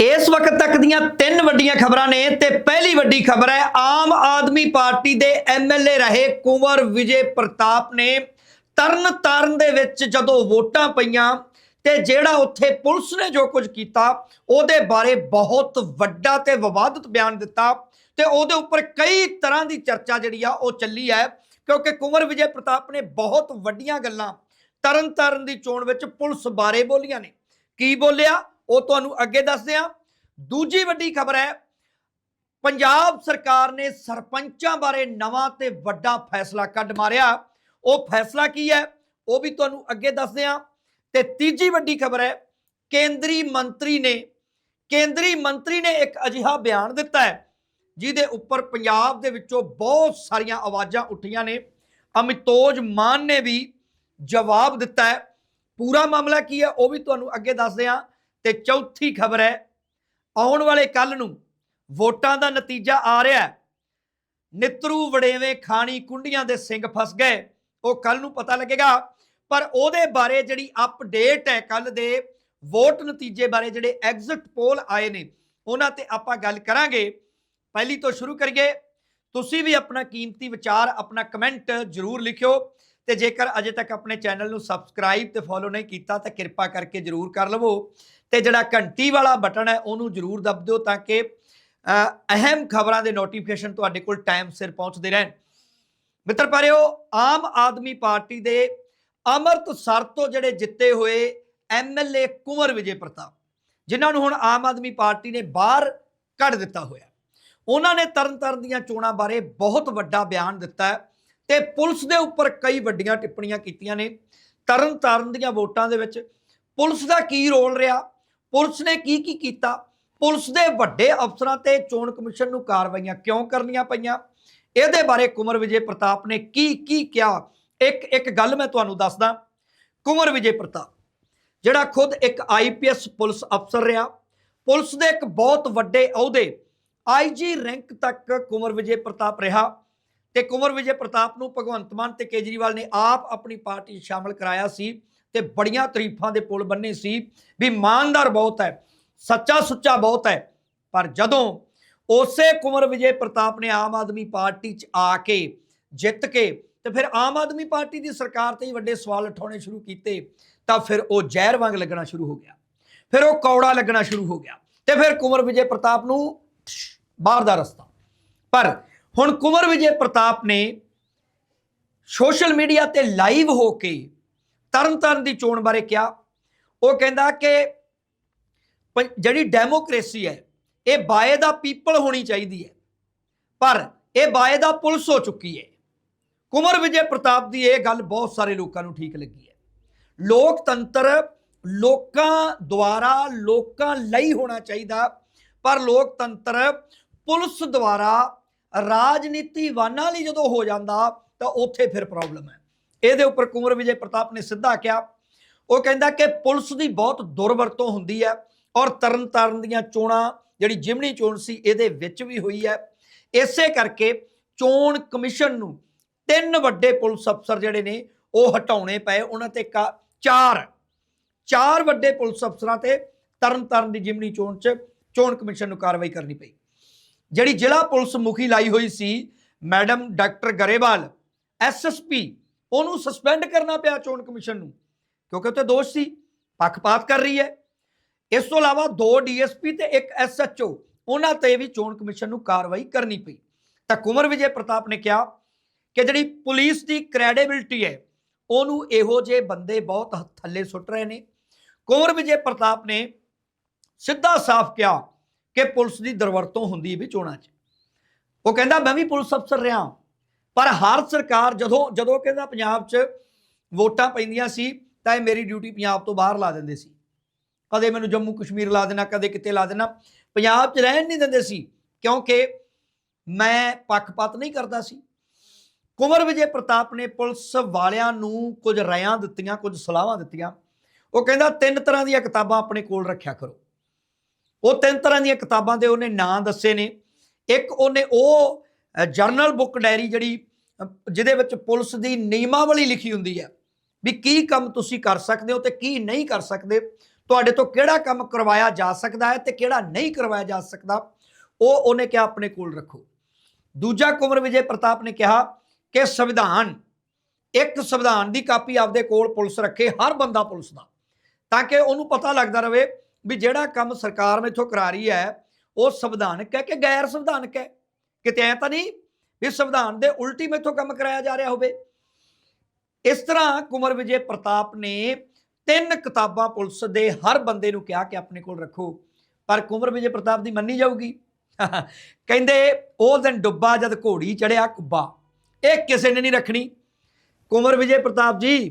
ਇਸ ਵਕਤ ਤੱਕ ਦੀਆਂ ਤਿੰਨ ਵੱਡੀਆਂ ਖਬਰਾਂ ਨੇ ਤੇ ਪਹਿਲੀ ਵੱਡੀ ਖਬਰ ਹੈ, ਆਮ ਆਦਮੀ ਪਾਰਟੀ ਦੇ ਐਮਐਲਏ ਰਹੇ ਕੁੰਵਰ ਵਿਜੇ ਪ੍ਰਤਾਪ ਨੇ ਤਰਨ ਤਾਰਨ ਦੇ ਵਿੱਚ ਜਦੋਂ ਵੋਟਾਂ ਪਈਆਂ ਤੇ ਜਿਹੜਾ ਉੱਥੇ ਪੁਲਿਸ ਨੇ ਜੋ ਕੁਝ ਕੀਤਾ, ਉਹਦੇ ਬਾਰੇ ਬਹੁਤ ਵੱਡਾ ਤੇ ਵਿਵਾਦਤ ਬਿਆਨ ਦਿੱਤਾ ਤੇ ਉਹਦੇ ਉੱਪਰ ਕਈ ਤਰ੍ਹਾਂ ਦੀ ਚਰਚਾ ਜਿਹੜੀ ਆ, ਉਹ ਚੱਲੀ ਹੈ ਕਿਉਂਕਿ ਕੁੰਵਰ ਵਿਜੇ ਪ੍ਰਤਾਪ ਨੇ ਬਹੁਤ ਵੱਡੀਆਂ ਗੱਲਾਂ ਤਰਨ ਤਾਰਨ ਦੀ ਚੋਣ ਵਿੱਚ ਪੁਲਿਸ ਬਾਰੇ ਬੋਲੀਆਂ ਨੇ। ਕੀ ਬੋਲਿਆ? ਉਹ ਤੁਹਾਨੂੰ ਅੱਗੇ ਦੱਸਦੇ ਹਾਂ। ਦੂਜੀ ਵੱਡੀ ਖਬਰ ਹੈ, ਪੰਜਾਬ ਸਰਕਾਰ ਨੇ ਸਰਪੰਚਾਂ ਬਾਰੇ ਨਵਾਂ ਤੇ ਵੱਡਾ ਫੈਸਲਾ ਕੱਢ ਮਾਰਿਆ। ਉਹ ਫੈਸਲਾ ਕੀ ਹੈ, ਉਹ ਵੀ ਤੁਹਾਨੂੰ ਅੱਗੇ ਦੱਸਦੇ ਹਾਂ। ਤੇ ਤੀਜੀ ਵੱਡੀ ਖਬਰ ਹੈ, ਕੇਂਦਰੀ ਮੰਤਰੀ ਨੇ, ਕੇਂਦਰੀ ਮੰਤਰੀ ਨੇ ਇੱਕ ਅਜਿਹਾ ਬਿਆਨ ਦਿੱਤਾ ਹੈ, ਜਿਹਦੇ ਉੱਪਰ ਪੰਜਾਬ ਦੇ ਵਿੱਚੋਂ ਬਹੁਤ ਸਾਰੀਆਂ ਆਵਾਜ਼ਾਂ ਉੱਠੀਆਂ ਨੇ। ਅਮਿਤੋਜ ਮਾਨ ਨੇ ਵੀ ਜਵਾਬ ਦਿੱਤਾ ਹੈ। ਪੂਰਾ ਮਾਮਲਾ ਕੀ ਹੈ, ਉਹ ਵੀ ਤੁਹਾਨੂੰ ਅੱਗੇ ਦੱਸਦੇ ਹਾਂ। ਤੇ ਚੌਥੀ ਖਬਰ ਹੈ, ਆਉਣ ਵਾਲੇ ਕੱਲ ਨੂੰ ਵੋਟਾਂ ਦਾ ਨਤੀਜਾ ਆ ਰਿਹਾ ਹੈ। ਨਿਤਰੂ ਵੜੇਵੇਂ ਖਾਣੀ ਕੁੰਡੀਆਂ ਦੇ ਸਿੰਘ ਫਸ ਗਏ, ਉਹ ਕੱਲ ਨੂੰ ਪਤਾ ਲੱਗੇਗਾ। ਪਰ ਉਹਦੇ ਬਾਰੇ ਜਿਹੜੀ ਅਪਡੇਟ ਹੈ ਕੱਲ ਦੇ ਵੋਟ ਨਤੀਜੇ ਬਾਰੇ ਜਿਹੜੇ ਐਗਜ਼ਿਟ ਪੋਲ ਆਏ ਨੇ, ਉਹਨਾਂ ਤੇ ਆਪਾਂ ਗੱਲ ਕਰਾਂਗੇ। ਪਹਿਲੀ ਤੋਂ ਸ਼ੁਰੂ ਕਰੀਏ, ਤੁਸੀਂ ਵੀ ਆਪਣਾ ਕੀਮਤੀ ਵਿਚਾਰ, ਆਪਣਾ ਕਮੈਂਟ ਜ਼ਰੂਰ ਲਿਖਿਓ ਤੇ ਜੇਕਰ ਅਜੇ ਤੱਕ ਆਪਣੇ ਚੈਨਲ ਨੂੰ ਸਬਸਕ੍ਰਾਈਬ ਤੇ ਫੋਲੋ ਨਹੀਂ ਕੀਤਾ ਤਾਂ ਕਿਰਪਾ ਕਰਕੇ ਜ਼ਰੂਰ ਕਰ ਲਵੋ। ਤੇ ਜਿਹੜਾ ਘੰਟੀ ਵਾਲਾ ਬਟਨ ਹੈ, ਉਹਨੂੰ ਜ਼ਰੂਰ ਦਬ ਦਿਓ ਤਾਂ ਕਿ ਅਹਿਮ ਖਬਰਾਂ ਦੇ ਨੋਟੀਫਿਕੇਸ਼ਨ ਤੁਹਾਡੇ ਕੋਲ ਟਾਈਮ ਸਿਰ ਪਹੁੰਚਦੇ ਰਹਿਣ। ਮਿੱਤਰ ਪਿਆਰਿਓ, ਆਮ ਆਦਮੀ ਪਾਰਟੀ ਦੇ ਅੰਮ੍ਰਿਤਸਰ ਤੋਂ ਜਿਹੜੇ ਜਿੱਤੇ ਹੋਏ ਐਮਐਲਏ ਕੁੰਵਰ ਵਿਜੇ ਪ੍ਰਤਾਪ, ਜਿਨ੍ਹਾਂ ਨੂੰ ਹੁਣ ਆਮ ਆਦਮੀ ਪਾਰਟੀ ਨੇ ਬਾਹਰ ਕੱਢ ਦਿੱਤਾ ਹੋਇਆ ਉਹਨਾਂ ਨੇ ਤਰਨਤਾਰਨ ਦੀਆਂ ਚੋਣਾਂ ਬਾਰੇ ਬਹੁਤ ਵੱਡਾ ਬਿਆਨ ਦਿੱਤਾ ਹੈ ਤੇ ਪੁਲਿਸ ਦੇ ਉੱਪਰ ਕਈ ਵੱਡੀਆਂ ਟਿੱਪਣੀਆਂ ਕੀਤੀਆਂ ਨੇ। ਤਰਨਤਾਰਨ ਦੀਆਂ ਵੋਟਾਂ ਦੇ ਵਿੱਚ ਪੁਲਿਸ ਦਾ ਕੀ ਰੋਲ ਰਿਹਾ? ਪੁਲਿਸ ਨੇ ਕੀ ਕੀ ਕੀਤਾ? ਪੁਲਿਸ ਦੇ ਵੱਡੇ ਅਫਸਰਾਂ ਤੇ ਚੋਣ ਕਮਿਸ਼ਨ ਨੂੰ ਕਾਰਵਾਈਆਂ ਕਿਉਂ ਕਰਨੀਆਂ ਪਈਆਂ? ਇਹਦੇ ਬਾਰੇ ਕੁਮਰ ਵਿਜੇ ਪ੍ਰਤਾਪ ਨੇ ਕੀ ਕੀ ਕਿਹਾ? ਇੱਕ ਇੱਕ ਗੱਲ ਮੈਂ ਤੁਹਾਨੂੰ ਦੱਸਦਾ। ਕੁਮਰ ਵਿਜੇ ਪ੍ਰਤਾਪ, ਜਿਹੜਾ ਖੁਦ ਇੱਕ ਆਈਪੀਐਸ ਪੁਲਿਸ ਅਫਸਰ ਰਿਹਾ, ਪੁਲਿਸ ਦੇ ਇੱਕ ਬਹੁਤ ਵੱਡੇ ਅਹੁਦੇ ਆਈਜੀ ਰੈਂਕ ਤੱਕ ਕੁਮਰ ਵਿਜੇ ਪ੍ਰਤਾਪ ਰਿਹਾ ਤੇ ਕੁਮਰ ਵਿਜੇ ਪ੍ਰਤਾਪ ਨੂੰ ਭਗਵੰਤ ਮਾਨ ਤੇ ਕੇਜਰੀਵਾਲ ਨੇ ਆਪ ਆਪਣੀ ਪਾਰਟੀ 'ਚ ਸ਼ਾਮਲ ਕਰਾਇਆ ਸੀ। ਤੇ ਬੜੀਆਂ ਤਾਰੀਫਾਂ ਦੇ ਪੁਲ ਬੰਨੇ ਸੀ ਵੀ ਇਮਾਨਦਾਰ ਬਹੁਤ ਹੈ, ਸੱਚਾ ਸੁੱਚਾ ਬਹੁਤ ਹੈ। ਪਰ ਜਦੋਂ ਉਸੇ ਕੁਮਰ ਵਿਜੇ ਪ੍ਰਤਾਪ ਨੇ ਆਮ ਆਦਮੀ ਪਾਰਟੀ 'ਚ ਆ ਕੇ ਜਿੱਤ ਕੇ ਤੇ ਫਿਰ ਆਮ ਆਦਮੀ ਪਾਰਟੀ ਦੀ ਸਰਕਾਰ ਤੇ ਹੀ ਵੱਡੇ ਸਵਾਲ ਉਠਾਉਣੇ ਸ਼ੁਰੂ ਕੀਤੇ, ਤਾਂ ਫਿਰ ਉਹ ਜ਼ਹਿਰ ਵਾਂਗ ਲੱਗਣਾ ਸ਼ੁਰੂ ਹੋ ਗਿਆ। ਫਿਰ ਉਹ ਕੌੜਾ ਲੱਗਣਾ ਸ਼ੁਰੂ ਹੋ ਗਿਆ ਤੇ ਫਿਰ ਕੁਮਰ ਵਿਜੇ ਪ੍ਰਤਾਪ ਨੂੰ ਬਾਹਰ ਦਾ ਰਸਤਾ। ਪਰ ਹੁਣ ਕੁਮਰ ਵਿਜੇ ਪ੍ਰਤਾਪ ਨੇ ਸੋਸ਼ਲ ਮੀਡੀਆ ਤੇ ਲਾਈਵ ਹੋ ਕੇ ਤਰਨਤਾਰਨ ਦੀ ਚੋਣ ਬਾਰੇ ਕਿਹਾ। ਉਹ ਕਹਿੰਦਾ ਕਿ ਪੰ- ਜਿਹੜੀ ਡੈਮੋਕ੍ਰੇਸੀ ਹੈ, ਇਹ ਬਾਏ ਦਾ ਪੀਪਲ ਹੋਣੀ ਚਾਹੀਦੀ ਹੈ। ਪਰ ਇਹ ਬਾਏ ਦਾ ਪੁਲਿਸ ਹੋ ਚੁੱਕੀ ਹੈ। ਕੁਮਰ ਵਿਜੇ ਪ੍ਰਤਾਪ ਦੀ ਇਹ ਗੱਲ ਬਹੁਤ ਸਾਰੇ ਲੋਕਾਂ ਨੂੰ ਠੀਕ ਲੱਗੀ ਹੈ। ਲੋਕਤੰਤਰ ਲੋਕਾਂ ਦੁਆਰਾ ਲੋਕਾਂ ਲਈ ਹੋਣਾ ਚਾਹੀਦਾ, ਪਰ ਲੋਕਤੰਤਰ ਪੁਲਿਸ ਦੁਆਰਾ ਰਾਜਨੀਤੀਵਾਨਾਂ ਲਈ ਜਦੋਂ ਹੋ ਜਾਂਦਾ, ਤਾਂ ਉੱਥੇ ਫਿਰ ਪ੍ਰੋਬਲਮ ਹੈ। ਇਹਦੇ ਉੱਪਰ ਕੁੰਵਰ ਵਿਜੇ ਪ੍ਰਤਾਪ ਨੇ ਸਿੱਧਾ ਕਿਹਾ, ਉਹ ਕਹਿੰਦਾ ਕਿ ਪੁਲਿਸ ਦੀ ਬਹੁਤ ਦੁਰਵਰਤੋਂ ਹੁੰਦੀ ਹੈ ਔਰ ਤਰਨਤਾਰਨ ਦੀਆਂ ਚੋਣਾਂ, ਜਿਹੜੀ ਜਿਮਣੀ ਚੋਣ ਸੀ ਇਹਦੇ ਵਿੱਚ ਵੀ ਹੋਈ ਹੈ। ਇਸੇ ਕਰਕੇ ਚੋਣ ਕਮਿਸ਼ਨ ਨੂੰ ਤਿੰਨ ਵੱਡੇ ਪੁਲਿਸ ਅਫਸਰ ਜਿਹੜੇ ਨੇ, ਉਹ ਹਟਾਉਣੇ ਪਏ। ਉਹਨਾਂ ਤੇ ਕਾ- ਚਾਰ ਚਾਰ ਵੱਡੇ ਪੁਲਿਸ ਅਫਸਰਾਂ ਤੇ ਤਰਨਤਾਰਨ ਦੀ ਜਿਮਣੀ ਚੋਣ 'ਚ ਚੋਣ ਕਮਿਸ਼ਨ ਨੂੰ ਕਾਰਵਾਈ ਕਰਨੀ ਪਈ। ਜਿਹੜੀ ਜ਼ਿਲ੍ਹਾ ਪੁਲਿਸ ਮੁਖੀ ਲਾਈ ਹੋਈ ਸੀ, ਮੈਡਮ ਡਾਕਟਰ ਗਰੇਵਾਲ ਐਸਐਸਪੀ ਉਹਨੂੰ ਸਸਪੈਂਡ ਕਰਨਾ ਪਿਆ ਚੋਣ ਕਮਿਸ਼ਨ ਨੂੰ, ਕਿਉਂਕਿ ਉੱਤੇ ਦੋਸ਼ ਸੀ, ਪੱਖਪਾਤ ਕਰ ਰਹੀ ਹੈ। ਇਸ ਤੋਂ ਇਲਾਵਾ ਦੋ ਡੀਐਸਪੀ ਤੇ ਇੱਕ ਐਸਐਚਓ ਉਹਨਾਂ ਤੇ ਵੀ ਚੋਣ ਕਮਿਸ਼ਨ ਨੂੰ ਕਾਰਵਾਈ ਕਰਨੀ ਪਈ। ਤਾਂ ਕੁਮਰ ਵਿਜੇ ਪ੍ਰਤਾਪ ਨੇ ਕਿਹਾ ਕਿ ਜਿਹੜੀ ਪੁਲਿਸ ਦੀ ਕ੍ਰੈਡੀਬਿਲਟੀ ਹੈ, ਉਹਨੂੰ ਇਹੋ ਜਿਹੇ ਬੰਦੇ ਬਹੁਤ ਥੱਲੇ ਸੁੱਟ ਰਹੇ ਨੇ। ਕੁਮਰ ਵਿਜੇ ਪ੍ਰਤਾਪ ਨੇ ਸਿੱਧਾ ਸਾਫ਼ ਕਿਹਾ ਕਿ ਪੁਲਿਸ ਦੀ ਦੁਰਵਰਤੋਂ ਹੁੰਦੀ ਵੀ ਚੋਣਾਂ 'ਚ। ਉਹ ਕਹਿੰਦਾ, ਮੈਂ ਵੀ ਪੁਲਿਸ ਅਫਸਰ ਰਿਹਾ ਪਰ ਹਰ ਸਰਕਾਰ ਜਦੋਂ ਜਦੋਂ ਕਹਿੰਦਾ ਪੰਜਾਬ 'ਚ ਵੋਟਾਂ ਪੈਂਦੀਆਂ ਸੀ, ਤਾਂ ਇਹ ਮੇਰੀ ਡਿਊਟੀ ਪੰਜਾਬ ਤੋਂ ਬਾਹਰ ਲਾ ਦਿੰਦੇ ਸੀ। ਕਦੇ ਮੈਨੂੰ ਜੰਮੂ ਕਸ਼ਮੀਰ ਲਾ ਦੇਣਾ, ਕਦੇ ਕਿਤੇ ਲਾ ਦੇਣਾ। ਪੰਜਾਬ 'ਚ ਰਹਿਣ ਨਹੀਂ ਦਿੰਦੇ ਸੀ, ਕਿਉਂਕਿ ਮੈਂ ਪੱਖਪਾਤ ਨਹੀਂ ਕਰਦਾ ਸੀ। ਕੁਮਰ ਵਿਜੇ ਪ੍ਰਤਾਪ ਨੇ ਪੁਲਿਸ ਵਾਲਿਆਂ ਨੂੰ ਕੁਝ ਰਾਇਆਂ ਦਿੱਤੀਆਂ, ਕੁਝ ਸਲਾਹਾਂ ਦਿੱਤੀਆਂ। ਉਹ ਕਹਿੰਦਾ, ਤਿੰਨ ਤਰ੍ਹਾਂ ਦੀਆਂ ਕਿਤਾਬਾਂ ਆਪਣੇ ਕੋਲ ਰੱਖਿਆ ਕਰੋ। ਉਹ ਤਿੰਨ ਤਰ੍ਹਾਂ ਦੀਆਂ ਕਿਤਾਬਾਂ ਦੇ ਉਹਨੇ ਨਾਂ ਦੱਸੇ ਨੇ। ਇੱਕ ਉਹਨੇ ਉਹ ਜਰਨਲ ਬੁੱਕ ਡਾਇਰੀ ਜਿਹੜੀ ਜਿਹਦੇ ਵਿੱਚ ਪੁਲਿਸ ਦੀ ਨਿਯਮਾਵਲੀ ਲਿਖੀ ਹੁੰਦੀ ਹੈ ਵੀ ਕੀ ਕੰਮ ਤੁਸੀਂ ਕਰ ਸਕਦੇ ਹੋ ਤੇ ਕੀ ਨਹੀਂ ਕਰ ਸਕਦੇ, ਤੁਹਾਡੇ ਤੋਂ ਕਿਹੜਾ ਕੰਮ ਕਰਵਾਇਆ ਜਾ ਸਕਦਾ ਹੈ ਤੇ ਕਿਹੜਾ ਨਹੀਂ ਕਰਵਾਇਆ ਜਾ ਸਕਦਾ, ਉਹ ਉਹਨੇ ਕਿਹਾ ਆਪਣੇ ਕੋਲ ਰੱਖੋ। ਦੂਜਾ ਕੁਮਰ ਵਿਜੇ ਪ੍ਰਤਾਪ ਨੇ ਕਿਹਾ ਕਿ ਸੰਵਿਧਾਨ, ਇੱਕ ਸੰਵਿਧਾਨ ਦੀ ਕਾਪੀ ਆਪਦੇ ਕੋਲ ਪੁਲਿਸ ਰੱਖੇ, ਹਰ ਬੰਦਾ ਪੁਲਿਸ ਦਾ, ਤਾਂ ਕਿ ਉਹਨੂੰ ਪਤਾ ਲੱਗਦਾ ਰਹੇ ਵੀ ਜਿਹੜਾ ਕੰਮ ਸਰਕਾਰ ਮੇਥੋਂ ਕਰਾ ਰਹੀ ਹੈ, ਉਹ ਸੰਵਿਧਾਨਕ ਹੈ ਕਿ ਗੈਰ ਸੰਵਿਧਾਨਕ ਹੈ। ਕਿਤੇ ਐ ਤਾਂ ਨਹੀਂ ਵੀ ਸੰਵਿਧਾਨ ਦੇ ਉਲਟੀ ਮੇਥੋਂ ਕੰਮ ਕਰਾਇਆ ਜਾ ਰਿਹਾ ਹੋਵੇ? ਇਸ ਤਰ੍ਹਾਂ ਕੁਮਰ ਵਿਜੇ ਪ੍ਰਤਾਪ ਨੇ ਤਿੰਨ ਕਿਤਾਬਾਂ ਪੁਲਿਸ ਦੇ ਹਰ ਬੰਦੇ ਨੂੰ ਕਿਹਾ ਕਿ ਆਪਣੇ ਕੋਲ ਰੱਖੋ, ਪਰ ਕੁਮਰ ਵਿਜੇ ਪ੍ਰਤਾਪ ਦੀ ਮੰਨੀ ਜਾਊਗੀ। ਕਹਿੰਦੇ, ਉਹ ਦਿਨ ਡੁੱਬਾ ਜਦ ਘੋੜੀ ਚੜਿਆ ਕੁੱਬਾ। ਇਹ ਕਿਸੇ ਨੇ ਨਹੀਂ ਰੱਖਣੀ। ਕੁਮਰ ਵਿਜੇ ਪ੍ਰਤਾਪ ਜੀ,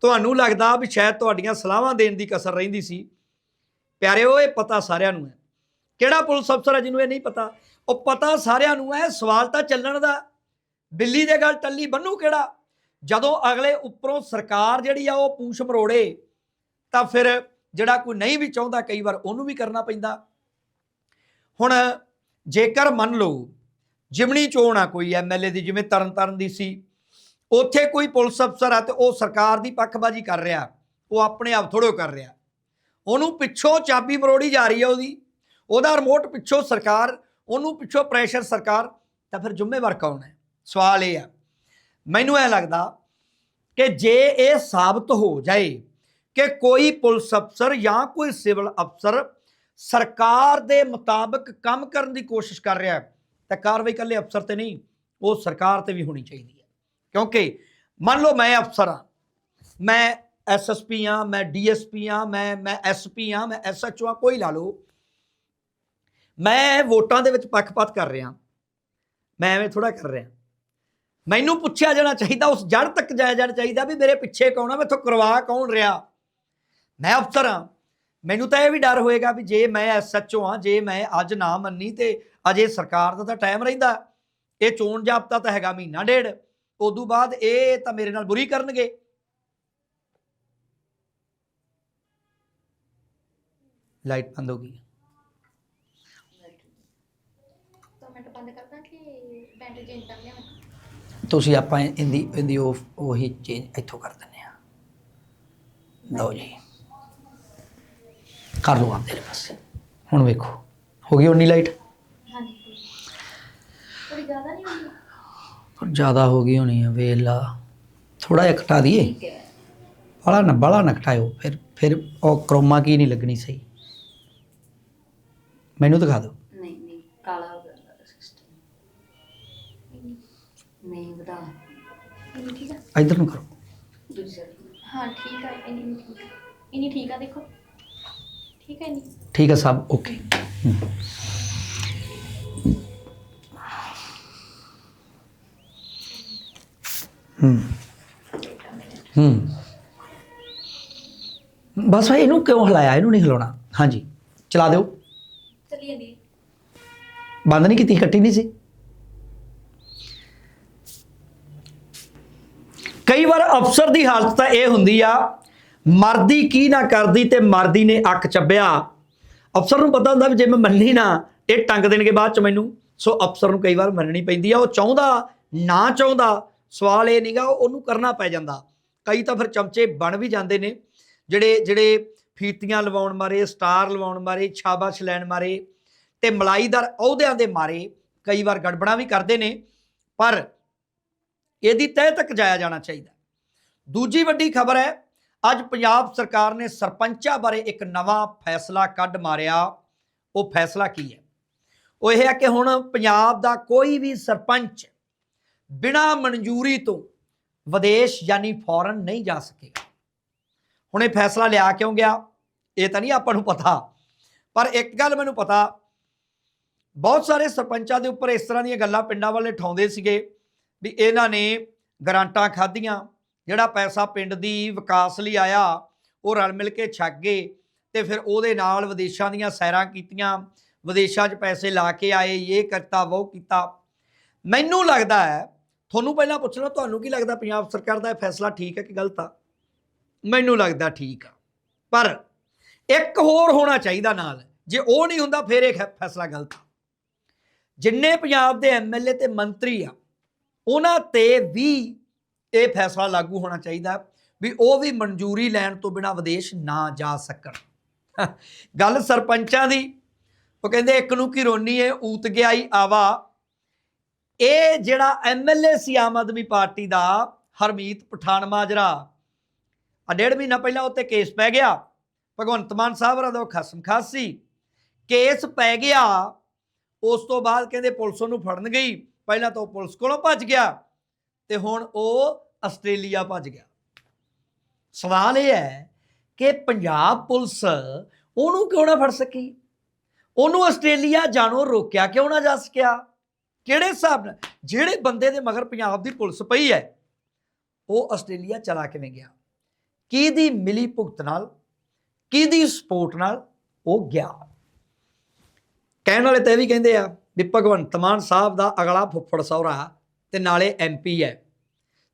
ਤੁਹਾਨੂੰ ਲੱਗਦਾ ਵੀ ਸ਼ਾਇਦ ਤੁਹਾਡੀਆਂ ਸਲਾਹਾਂ ਦੇਣ ਦੀ ਕਸਰ ਰਹਿੰਦੀ ਸੀ। ਪਿਆਰਿਓ, ਇਹ ਪਤਾ ਸਾਰਿਆਂ ਨੂੰ ਹੈ। ਕਿਹੜਾ ਪੁਲਿਸ ਅਫਸਰ ਹੈ ਜਿਹਨੂੰ ਇਹ ਨਹੀਂ ਪਤਾ? ਉਹ ਪਤਾ ਸਾਰਿਆਂ ਨੂੰ ਹੈ, ਸਵਾਲ ਤਾਂ ਚੱਲਣ ਦਾ। ਬਿੱਲੀ ਦੇ ਗੱਲ ਟੱਲੀ, ਬੰਨੂ ਕਿਹੜਾ? ਜਦੋਂ ਅਗਲੇ ਉੱਪਰੋਂ ਸਰਕਾਰ ਜਿਹੜੀ ਆ ਉਹ ਪੂਛ ਮਰੋੜੇ, ਤਾਂ ਫਿਰ ਜਿਹੜਾ ਕੋਈ ਨਹੀਂ ਵੀ ਚਾਹੁੰਦਾ, ਕਈ ਵਾਰ ਉਹਨੂੰ ਵੀ ਕਰਨਾ ਪੈਂਦਾ। ਹੁਣ ਜੇਕਰ ਮੰਨ ਲਓ, ਜਿਮਣੀ ਚੋਣ ਆ, ਕੋਈ ਐਮਐਲਏ ਦੀ, ਜਿਵੇਂ ਤਰਨਤਾਰਨ ਦੀ ਸੀ, ਉੱਥੇ ਕੋਈ ਪੁਲਿਸ ਅਫਸਰ ਆ ਤੇ ਉਹ ਸਰਕਾਰ ਦੀ ਪੱਖਬਾਜ਼ੀ ਕਰ ਰਿਹਾ, ਉਹ ਆਪਣੇ ਆਪ ਥੋੜੋ ਕਰ ਰਿਹਾ। ਉਹਨੂੰ ਪਿੱਛੋਂ ਚਾਬੀ ਮਰੋੜੀ ਜਾ ਰਹੀ ਹੈ ਉਹਦੀ, ਉਹਦਾ ਰਿਮੋਟ ਪਿੱਛੋਂ ਸਰਕਾਰ ਉਹਨੂੰ ਪਿੱਛੋਂ ਪ੍ਰੈਸ਼ਰ ਸਰਕਾਰ ਤਾਂ ਫਿਰ ਜ਼ਿੰਮੇਵਾਰ ਕੌਣ ਹੈ? ਸਵਾਲ ਇਹ ਆ। ਮੈਨੂੰ ਇਹ ਲੱਗਦਾ ਕਿ ਜੇ ਇਹ ਸਾਬਤ ਹੋ ਜਾਏ ਕਿ ਕੋਈ ਪੁਲਿਸ ਅਫਸਰ ਜਾਂ ਕੋਈ ਸਿਵਲ ਅਫਸਰ ਸਰਕਾਰ ਦੇ ਮੁਤਾਬਕ ਕੰਮ ਕਰਨ ਦੀ ਕੋਸ਼ਿਸ਼ ਕਰ ਰਿਹਾ ਹੈ, ਤਾਂ ਕਾਰਵਾਈ ਇਕੱਲੇ ਅਫਸਰ ਤੇ ਨਹੀਂ, ਉਹ ਸਰਕਾਰ ਤੇ ਵੀ ਹੋਣੀ ਚਾਹੀਦੀ ਹੈ। ਕਿਉਂਕਿ ਮੰਨ ਲਓ ਮੈਂ ਅਫਸਰ ਹਾਂ, ਮੈਂ ਐਸਐਸਪੀ ਹਾਂ, ਮੈਂ ਡੀਐਸਪੀ ਹਾਂ, ਮੈਂ ਮੈਂ ਐਸਪੀ ਹਾਂ, ਮੈਂ ਐਸਐਚਓ ਹਾਂ, ਕੋਈ ਲਾ ਲਓ ਮੈਂ ਵੋਟਾਂ ਦੇ ਵਿੱਚ ਪੱਖਪਾਤ ਕਰ ਰਿਹਾ। ਮੈਂ ਐਵੇਂ ਥੋੜਾ ਕਰ ਰਿਹਾ। ਮੈਨੂੰ ਪੁੱਛਿਆ ਜਾਣਾ ਚਾਹੀਦਾ, ਉਸ ਜੜ ਤੱਕ ਜਾਇਆ ਜਾਣਾ ਚਾਹੀਦਾ ਵੀ ਮੇਰੇ ਪਿੱਛੇ ਕੌਣ ਆ, ਮੈਥੋਂ ਕਰਵਾ ਕੌਣ ਰਿਹਾ। ਮੈਂ ਅਫਸਰ ਹਾਂ। ਮੈਨੂੰ ਤਾਂ ਇਹ ਵੀ ਡਰ ਹੋਏਗਾ ਵੀ ਜੇ ਮੈਂ ਐਸਐਚਓ ਹਾਂ, ਜੇ ਮੈਂ ਅੱਜ ਨਾ ਮੰਨੀ ਤੇ ਅਜੇ ਸਰਕਾਰ ਦਾ ਤਾਂ ਟਾਈਮ ਰਹਿੰਦਾ। ਇਹ ਚੋਣ ਜਾਬਤਾ ਤਾਂ ਹੈਗਾ ਮਹੀਨਾ ਡੇਢ। ਉਦੋਂ ਬਾਅਦ ਇਹ ਤਾਂ ਮੇਰੇ ਨਾਲ ਬੁਰੀ ਕਰਨਗੇ। ਲਾਈਟ ਬੰਦ ਹੋ ਗਈ ਦੋ ਮਿੰਟ ਬੰਦ ਕਰਦਾ ਕਿ ਬੈਟਰੀ ਚੇਂਜ ਕਰ ਲਿਆ ਤੁਸੀਂ ਆਪਾਂ ਇਹਦੀ ਇਹਦੀ ਉਹ ਉਹੀ ਚੇਂਜ ਇੱਥੋਂ ਕਰ ਦਿੰਦੇ ਆ ਲਓ ਜੀ। ਕਰ ਲਓ ਆਪ ਤੇਰੇ ਪਾਸੇ ਹੁਣ ਵੇਖੋ। ਹੋ ਗਈ ਉਨੀ ਲਾਈਟ ਹਾਂਜੀ। ਥੋੜੀ ਜ਼ਿਆਦਾ ਨਹੀਂ ਹੁੰਦੀ ਪਰ ਜ਼ਿਆਦਾ ਹੋ ਗਈ ਹੋਣੀ ਆ ਵੇਲਾ ਥੋੜਾ ਜਿਹਾ ਘਟਾ ਦਈਏ। ਠੀਕ ਹੈ। ਬਾਲਾ ਨਾ ਬਾਲਾ ਨਾ ਘਟਾਇਓ। ਫਿਰ ਫਿਰ ਉਹ ਕਰੋਮਾ ਕੀ ਨਹੀਂ ਲੱਗਣੀ ਸਹੀ? ਮੈਨੂੰ ਦਿਖਾ ਦਿਓ। ਨਹੀਂ ਬਤਾ ਇਹ ਠੀਕ ਹੈ ਇੱਧਰ ਨੂੰ ਕਰੋ। ਦੂਜੀ ਸਾਈਡ ਹਾਂ ਠੀਕ ਹੈ ਇਹ ਨਹੀਂ ਠੀਕ ਹੈ ਇਹ ਨਹੀਂ ਠੀਕ ਆ ਦੇਖੋ। ਠੀਕ ਹੈ ਨਹੀਂ ਠੀਕ ਹੈ ਸਭ ਓਕੇ। ਹੂੰ। ਹੂੰ। ਬਸ ਭਾਈ ਇਹਨੂੰ ਕਿਉਂ ਹਿਲਾਇਆ? ਇਹਨੂੰ ਨਹੀਂ ਹਿਲਾਉਣਾ। ਹਾਂਜੀ। ਚਲਾ ਦਿਓ। ਚਲਿਏ ਦੀ ਬੰਦ ਨਹੀਂ ਕੀਤੀ ਕੱਟੀ ਨਹੀਂ ਸੀ? ਕਈ ਵਾਰ ਅਫਸਰ ਦੀ ਹਾਲਤ ਤਾਂ ਇਹ ਹੁੰਦੀ ਆ, ਮਰਦੀ ਕੀ ਨਾ ਕਰਦੀ ਤੇ ਮਰਦੀ ਨੇ ਅੱਖ ਚੱਬਿਆ। ਅਫਸਰ ਨੂੰ ਪਤਾ ਹੁੰਦਾ ਵੀ ਜੇ ਮੈਂ ਮੰਨੀ ਨਾ, ਇਹ ਟੰਗ ਦੇਣਗੇ ਬਾਅਦ ਚ ਮੈਨੂੰ। ਸੋ ਅਫਸਰ ਨੂੰ ਕਈ ਵਾਰ ਮੰਨਣੀ ਪੈਂਦੀ ਆ, ਉਹ ਚਾਹੁੰਦਾ, ਨਾ ਚਾਹੁੰਦਾ, ਸਵਾਲ ਇਹ ਨਹੀਂਗਾ ਉਹਨੂੰ ਕਰਨਾ ਪੈ ਜਾਂਦਾ। ਕਈ ਤਾਂ ਫਿਰ ਚਮਚੇ ਬਣ ਵੀ ਜਾਂਦੇ ਨੇ, ਜਿਹੜੇ ਜਿਹੜੇ ਫੀਤੀਆਂ ਲਵਾਉਣ ਮਾਰੇ, ਸਟਾਰ ਲਵਾਉਣ ਮਾਰੇ, ਸ਼ਾਬਾਸ਼ ਲੈਣ ਮਾਰੇ ਤੇ ਮਲਾਈਦਾਰ ਅਹੁਦਿਆਂ ਦੇ ਮਾਰੇ ਕਈ ਵਾਰ ਗੜਬੜਾਂ ਵੀ ਕਰਦੇ ਨੇ। ਪਰ ਇਹਦੀ ਤਹਿ ਤੱਕ ਜਾਇਆ ਜਾਣਾ ਚਾਹੀਦਾ। ਦੂਜੀ ਵੱਡੀ ਖਬਰ ਹੈ, ਅੱਜ ਪੰਜਾਬ ਸਰਕਾਰ ਨੇ ਸਰਪੰਚਾਂ ਬਾਰੇ ਇੱਕ ਨਵਾਂ ਫੈਸਲਾ ਕੱਢ ਮਾਰਿਆ। ਉਹ ਫੈਸਲਾ ਕੀ ਹੈ? ਉਹ ਇਹ ਹੈ ਕਿ ਹੁਣ ਪੰਜਾਬ ਦਾ ਕੋਈ ਵੀ ਸਰਪੰਚ ਬਿਨਾਂ ਮਨਜ਼ੂਰੀ ਤੋਂ ਵਿਦੇਸ਼ ਯਾਨੀ ਫੋਰਨ ਨਹੀਂ ਜਾ ਸਕੇਗਾ। ਹੁਣ ਇਹ ਫੈਸਲਾ ਲਿਆ ਕਿਉਂ ਗਿਆ? ਇਹ ਤਾਂ ਨਹੀਂ ਆਪਾਂ ਨੂੰ ਪਤਾ। ਪਰ ਇੱਕ ਗੱਲ ਮੈਨੂੰ ਪਤਾ, ਬਹੁਤ ਸਾਰੇ ਸਰਪੰਚਾਂ ਦੇ ਉੱਪਰ ਇਸ ਤਰ੍ਹਾਂ ਦੀਆਂ ਗੱਲਾਂ ਪਿੰਡਾਂ ਵਾਲੇ ਠਾਉਂਦੇ ਸੀਗੇ। ਵੀ ਇਹਨਾਂ ਨੇ ਗਰਾਂਟਾਂ ਖਾਧੀਆਂ, ਜਿਹੜਾ ਪੈਸਾ ਪਿੰਡ ਦੀ ਵਿਕਾਸ ਲਈ ਆਇਆ, ਉਹ ਰਲ ਮਿਲ ਕੇ ਛੱਕ ਗਏ ਤੇ ਫਿਰ ਉਹਦੇ ਨਾਲ ਵਿਦੇਸ਼ਾਂ ਦੀਆਂ ਸੈਰਾਂ ਕੀਤੀਆਂ, ਵਿਦੇਸ਼ਾਂ 'ਚ ਪੈਸੇ ਲਾ ਕੇ ਆਏ, ਇਹ ਕਰਤਾ ਉਹ ਕੀਤਾ। ਮੈਨੂੰ ਲੱਗਦਾ ਹੈ, ਤੁਹਾਨੂੰ ਪਹਿਲਾਂ ਪੁੱਛਣਾ, ਤੁਹਾਨੂੰ ਕੀ ਲੱਗਦਾ ਪੰਜਾਬ ਸਰਕਾਰ ਦਾ ਇਹ ਫੈਸਲਾ ਠੀਕ ਹੈ ਕਿ ਗਲਤ ਆ? ਮੈਨੂੰ ਲੱਗਦਾ ਠੀਕ ਆ। ਪਰ ਇੱਕ ਹੋਰ ਹੋਣਾ ਚਾਹੀਦਾ ਨਾਲ, ਜੇ ਉਹ ਨਹੀਂ ਹੁੰਦਾ, ਫਿਰ ਇਹ ਖੈ- ਫੈਸਲਾ ਗਲਤ ਆ। ਜਿੰਨੇ ਪੰਜਾਬ ਦੇ ਐਮਐਲਏ ਤੇ ਮੰਤਰੀ ਆ ਉਹਨਾਂ ਤੇ ਵੀ ਇਹ ਫੈਸਲਾ ਲਾਗੂ ਹੋਣਾ ਚਾਹੀਦਾ ਵੀ ਉਹ ਵੀ ਮਨਜ਼ੂਰੀ ਲੈਣ ਤੋਂ ਬਿਨਾ ਵਿਦੇਸ਼ ਨਾ ਜਾ ਸਕਣ। ਗੱਲ ਸਰਪੰਚਾਂ ਦੀ, ਉਹ ਕਹਿੰਦੇ ਇੱਕ ਨੂੰ ਕੀ ਰੋਨੀ ਏ, ਊਤ ਗਿਆ ਈ ਆਵਾ। ਇਹ ਜਿਹੜਾ ਐਮਐਲਏ ਸੀ ਆਮ ਆਦਮੀ ਪਾਰਟੀ ਦਾ ਹਰਮੀਤ ਪਠਾਨ ਮਾਜਰਾ ਆ ਡੇਢ ਮਹੀਨਾ ਪਹਿਲਾਂ ਉੱਤੇ ਕੇਸ ਪੈ ਗਿਆ। ਭਗਵੰਤ ਮਾਨ ਸਾਹਿਬ ਰਾਂ ਦਾ ਖਸਮ ਖਾਸ ਸੀ। ਕੇਸ ਪੈ ਗਿਆ, ਉਸ ਤੋਂ ਬਾਅਦ ਕਹਿੰਦੇ ਪੁਲਿਸ ਉਹਨੂੰ ਫੜਨ ਗਈ। ਪਹਿਲਾਂ ਤਾਂ ਉਹ ਪੁਲਿਸ ਕੋਲੋਂ ਭੱਜ ਗਿਆ ਤੇ ਹੁਣ ਉਹ ਆਸਟ੍ਰੇਲੀਆ ਭੱਜ ਗਿਆ। ਸਵਾਲ ਇਹ ਹੈ ਕਿ ਪੰਜਾਬ ਪੁਲਿਸ ਉਹਨੂੰ ਕਿਉਂ ਨਾ ਫੜ ਸਕੀ? ਉਹਨੂੰ ਆਸਟ੍ਰੇਲੀਆ ਜਾਣੋਂ ਰੋਕਿਆ ਕਿਉਂ ਨਾ ਜਾ ਸਕਿਆ? ਕਿਹੜੇ ਹਿਸਾਬ ਨਾਲ? ਜਿਹੜੇ ਬੰਦੇ ਦੇ ਮਗਰ ਪੰਜਾਬ ਦੀ ਪੁਲਿਸ ਪਈ ਹੈ, ਉਹ ਆਸਟ੍ਰੇਲੀਆ ਚਲਾ ਕਿਵੇਂ ਗਿਆ? ਕਿਹਦੀ ਮਿਲੀ ਭੁਗਤ ਨਾਲ? ਕਿਹਦੀ ਸਪੋਰਟ ਨਾਲ ਉਹ ਗਿਆ? ਕਹਿਣ ਵਾਲੇ ਤਾਂ ਇਹ ਵੀ ਕਹਿੰਦੇ ਆ ਵੀ ਭਗਵੰਤ ਮਾਨ ਸਾਹਿਬ ਦਾ ਅਗਲਾ ਫੁੱਫੜ ਸਹੁਰਾ ਤੇ ਨਾਲੇ ਐਮਪੀ ਹੈ।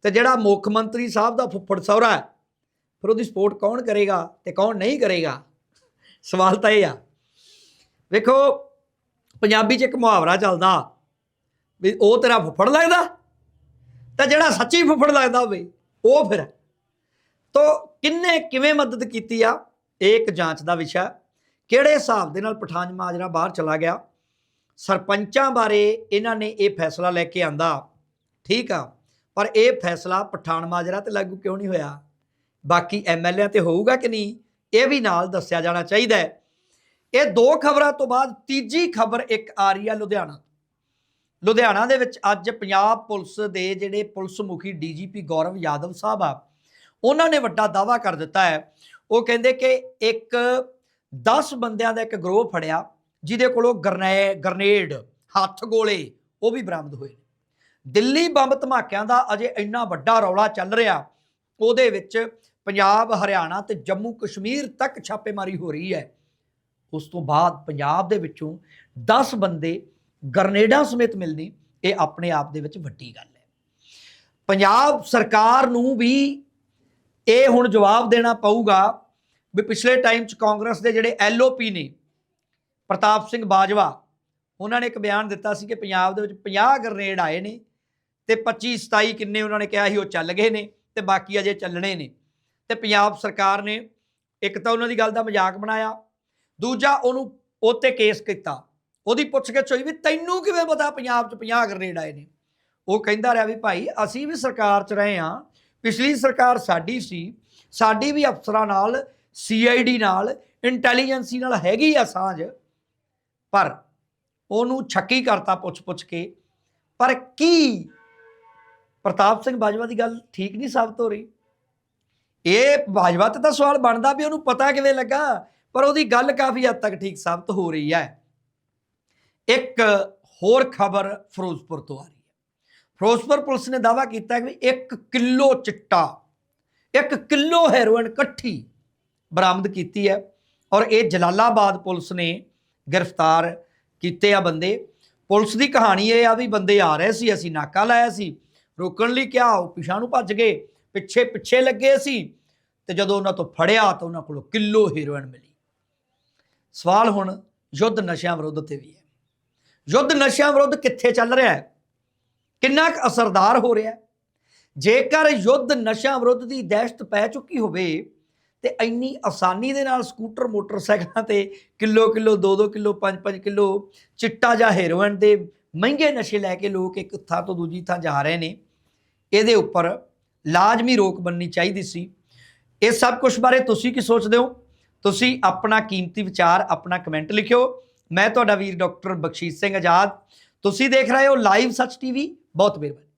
ਤੇ ਜਿਹੜਾ ਮੁੱਖ ਮੰਤਰੀ ਸਾਹਿਬ ਦਾ ਫੁੱਫੜ ਸਹੁਰਾ ਹੈ, ਫਿਰ ਉਹਦੀ ਸਪੋਰਟ ਕੌਣ ਕਰੇਗਾ ਤੇ ਕੌਣ ਨਹੀਂ ਕਰੇਗਾ? ਸਵਾਲ ਤਾਂ ਇਹ ਆ। ਵੇਖੋ, ਪੰਜਾਬੀ 'ਚ ਇੱਕ ਮੁਹਾਵਰਾ ਚੱਲਦਾ ਵੀ ਉਹ ਤੇਰਾ ਫੁੱਫੜ ਲੱਗਦਾ ਤਾਂ ਜਿਹੜਾ ਸੱਚੀ ਫੁੱਫੜ ਲੱਗਦਾ ਹੋਵੇ, ਉਹ ਫਿਰ। ਤੋ ਕਿੰਨੇ ਕਿਵੇਂ ਮਦਦ ਕੀਤੀ ਆ, ਇਹ ਇੱਕ ਜਾਂਚ ਦਾ ਵਿਸ਼ਾ ਕਿਹੜੇ ਹਿਸਾਬ ਦੇ ਨਾਲ ਪਠਾਨ ਮਾਜਰਾ ਬਾਹਰ ਚਲਾ ਗਿਆ? ਸਰਪੰਚਾਂ ਬਾਰੇ ਇਹਨਾਂ ਨੇ ਇਹ ਫੈਸਲਾ ਲੈ ਕੇ ਆਂਦਾ। ਠੀਕ ਆ, ਪਰ ਇਹ ਫੈਸਲਾ ਪਠਾਨ ਮਾਜਰਾ ਤੇ ਲਾਗੂ ਕਿਉਂ ਨਹੀਂ ਹੋਇਆ? ਬਾਕੀ ਐਮਐਲਏ ਤੇ ਹੋਊਗਾ ਕਿ ਨਹੀਂ, ਇਹ ਵੀ ਨਾਲ ਦੱਸਿਆ ਜਾਣਾ ਚਾਹੀਦਾ ਹੈ। ਇਹ ਦੋ ਖਬਰਾਂ ਤੋਂ ਬਾਅਦ ਤੀਜੀ ਖਬਰ ਇੱਕ ਆ ਰਹੀ ਆ ਲੁਧਿਆਣਾ। ਲੁਧਿਆਣਾ ਦੇ ਵਿੱਚ ਅੱਜ ਪੰਜਾਬ ਪੁਲਿਸ ਦੇ ਜਿਹੜੇ ਪੁਲਿਸ ਮੁਖੀ ਡੀਜੀਪੀ ਗੌਰਵ ਯਾਦਵ ਸਾਹਿਬ ਆ, ਉਹਨਾਂ ਨੇ ਵੱਡਾ ਦਾਵਾ ਕਰ ਦਿੱਤਾ ਹੈ। ਉਹ ਕਹਿੰਦੇ ਕਿ ਇੱਕ 10 ਬੰਦਿਆਂ ਦਾ ਇੱਕ ਗਰੋਹ ਫੜਿਆ ਜਿਹਦੇ ਕੋਲੋਂ ਗਰਨੈ, ਗਰਨੇਡ, ਹੱਥ ਗੋਲੇ, ਉਹ ਵੀ ਬਰਾਮਦ ਹੋਏ ਦਿੱਲੀ ਬੰਬ ਧਮਾਕਿਆਂ ਦਾ ਅਜੇ ਇੰਨਾ ਵੱਡਾ ਰੌਲਾ ਚੱਲ ਰਿਹਾ, ਉਹਦੇ ਵਿੱਚ ਪੰਜਾਬ, ਹਰਿਆਣਾ ਤੇ ਜੰਮੂ ਕਸ਼ਮੀਰ ਤੱਕ ਛਾਪੇਮਾਰੀ ਹੋ ਰਹੀ ਹੈ। ਉਸ ਤੋਂ ਬਾਅਦ ਪੰਜਾਬ ਦੇ ਵਿੱਚੋਂ 10 ਬੰਦੇ ਗਰਨੇਡਾਂ ਸਮੇਤ ਮਿਲਣੀ ਇਹ ਆਪਣੇ ਆਪ ਦੇ ਵਿੱਚ ਵੱਡੀ ਗੱਲ ਹੈ। ਪੰਜਾਬ ਸਰਕਾਰ ਨੂੰ ਵੀ ਇਹ ਹੁਣ ਜਵਾਬ ਦੇਣਾ ਪਊਗਾ ਵੀ ਪਿਛਲੇ ਟਾਈਮ 'ਚ ਕਾਂਗਰਸ ਦੇ ਜਿਹੜੇ ਐਲਓਪੀ ਨੇ ਪ੍ਰਤਾਪ ਸਿੰਘ ਬਾਜਵਾ, ਉਹਨਾਂ ਨੇ ਇੱਕ ਬਿਆਨ ਦਿੱਤਾ ਸੀ ਕਿ ਪੰਜਾਬ ਦੇ ਵਿੱਚ 50 ਗ੍ਰਨੇਡ ਆਏ ਨੇ ਤੇ 25 27 ਕਿੰਨੇ ਉਹਨਾਂ ਨੇ ਕਿਹਾ ਸੀ ਉਹ ਚੱਲ ਗਏ ਨੇ ਤੇ ਬਾਕੀ ਅਜੇ ਚੱਲਣੇ ਨੇ। ਤੇ ਪੰਜਾਬ ਸਰਕਾਰ ਨੇ ਇੱਕ ਤਾਂ ਉਹਨਾਂ ਦੀ ਗੱਲ ਦਾ ਮਜ਼ਾਕ ਬਣਾਇਆ, ਦੂਜਾ ਉਹਨੂੰ ਉਹ ਤੇ ਕੇਸ ਕੀਤਾ। ਉਹਦੀ ਪੁੱਛਗਿੱਛ ਹੋਈ ਵੀ ਤੈਨੂੰ ਕਿਵੇਂ ਪਤਾ ਪੰਜਾਬ 'ਚ 50 ਗ੍ਰਨੇਡ ਆਏ ਨੇ? ਉਹ ਕਹਿੰਦਾ ਰਿਹਾ ਵੀ ਭਾਈ, ਅਸੀਂ ਵੀ ਸਰਕਾਰ 'ਚ ਰਹੇ ਹਾਂ, ਪਿਛਲੀ ਸਰਕਾਰ ਸਾਡੀ ਸੀ, ਸਾਡੀ ਵੀ ਅਫਸਰਾਂ ਨਾਲ ਸੀਆਈਡੀ ਨਾਲ ਇੰਟੈਲੀਜੈਂਸੀ ਨਾਲ ਹੈਗੀ ਆ ਸਾਂਝ। ਪਰ ਉਹਨੂੰ ਛੱਕੀ ਕਰਤਾ ਪੁੱਛ-ਪੁੱਛ ਕੇ। ਪਰ ਕੀ? ਪ੍ਰਤਾਪ ਸਿੰਘ ਬਾਜਵਾ ਦੀ ਗੱਲ ਠੀਕ ਨਹੀਂ ਸਾਬਤ ਹੋ ਰਹੀ। ਇਹ ਬਾਜਵਾ ਤੇ ਤਾਂ ਸਵਾਲ ਬਣਦਾ ਵੀ ਉਹਨੂੰ ਪਤਾ ਕਿਵੇਂ ਲੱਗਾ, ਪਰ ਉਹਦੀ ਗੱਲ ਕਾਫੀ ਹੱਦ ਤੱਕ ਠੀਕ ਸਾਬਤ ਹੋ ਰਹੀ ਹੈ। ਇੱਕ ਹੋਰ ਖਬਰ ਫਿਰੋਜ਼ਪੁਰ ਤੋਂ ਆ ਰਹੀ ਹੈ। ਫਿਰੋਜ਼ਪੁਰ ਪੁਲਿਸ ਨੇ ਦਾਵਾ ਕੀਤਾ ਹੈ ਕਿ 1 ਕਿਲੋ ਚਿੱਟਾ 1 ਕਿਲੋ ਹੈਰੋਇਨ ਇਕੱਠੀ ਬਰਾਮਦ ਕੀਤੀ ਹੈ ਔਰ ਇਹ ਜਲਾਲਾਬਾਦ ਪੁਲਿਸ ਨੇ ਗ੍ਰਿਫਤਾਰ ਕੀਤੇ ਆ ਬੰਦੇ। ਪੁਲਿਸ ਦੀ ਕਹਾਣੀ ਇਹ ਆ ਵੀ ਬੰਦੇ ਆ ਰਹੇ ਸੀ, ਅਸੀਂ ਨਾਕਾ ਲਾਇਆ ਸੀ। ਰੋਕਣ ਲਈ ਕਿਹਾ, ਉਹ ਪਿਛਾਂ ਨੂੰ ਭੱਜ ਗਏ ਪਿੱਛੇ ਪਿੱਛੇ ਲੱਗੇ ਸੀ ਤੇ ਜਦੋਂ ਉਹਨਾਂ ਤੋਂ ਫੜਿਆ ਤਾਂ ਉਹਨਾਂ ਕੋਲੋਂ ਕਿਲੋ ਹੀਰੋਇਨ ਮਿਲੀ। ਸਵਾਲ ਹੁਣ ਯੁੱਧ ਨਸ਼ਿਆਂ ਵਿਰੁੱਧ ਤੇ ਵੀ ਹੈ। ਯੁੱਧ ਨਸ਼ਿਆਂ ਵਿਰੁੱਧ ਕਿੱਥੇ ਚੱਲ ਰਿਹਾ ਹੈ? ਕਿੰਨਾ ਕੁ ਅਸਰਦਾਰ ਹੋ ਰਿਹਾ ਹੈ? ਜੇਕਰ ਯੁੱਧ ਨਸ਼ਿਆਂ ਵਿਰੁੱਧ ਦੀ ਦਹਿਸ਼ਤ ਪੈ ਚੁੱਕੀ ਹੋਵੇ ਤੇ ਇੰਨੀ ਆਸਾਨੀ ਦੇ ਨਾਲ ਸਕੂਟਰ, ਮੋਟਰਸਾਈਕਲਾਂ ਤੇ ਕਿਲੋ ਕਿਲੋ 2-2 ਕਿਲੋ 5-5 ਕਿਲੋ ਚਿੱਟਾ ਜਾਂ ਹੈਰੋਇਨ ਦੇ ਮਹਿੰਗੇ ਨਸ਼ੇ ਲੈ ਕੇ ਲੋਕ ਇੱਕ ਥਾਂ ਤੋਂ ਦੂਜੀ ਥਾਂ ਜਾ ਰਹੇ ਨੇ। ਇਹਦੇ ਉੱਪਰ ਲਾਜ਼ਮੀ ਰੋਕ ਬਣਨੀ ਚਾਹੀਦੀ ਸੀ। ਇਹ ਸਭ ਕੁਝ ਬਾਰੇ ਤੁਸੀਂ ਕੀ ਸੋਚਦੇ ਹੋ? ਤੁਸੀਂ ਆਪਣਾ ਕੀਮਤੀ ਵਿਚਾਰ, ਆਪਣਾ ਕਮੈਂਟ ਲਿਖਿਓ। ਮੈਂ ਤੁਹਾਡਾ ਵੀਰ ਡਾਕਟਰ ਬਖਸ਼ੀਸ਼ ਸਿੰਘ ਆਜ਼ਾਦ। ਤੁਸੀਂ ਦੇਖ ਰਹੇ ਹੋ ਲਾਈਵ ਸੱਚ ਟੀਵੀ ਬਹੁਤ ਮਿਹਰਬਾਨੀ।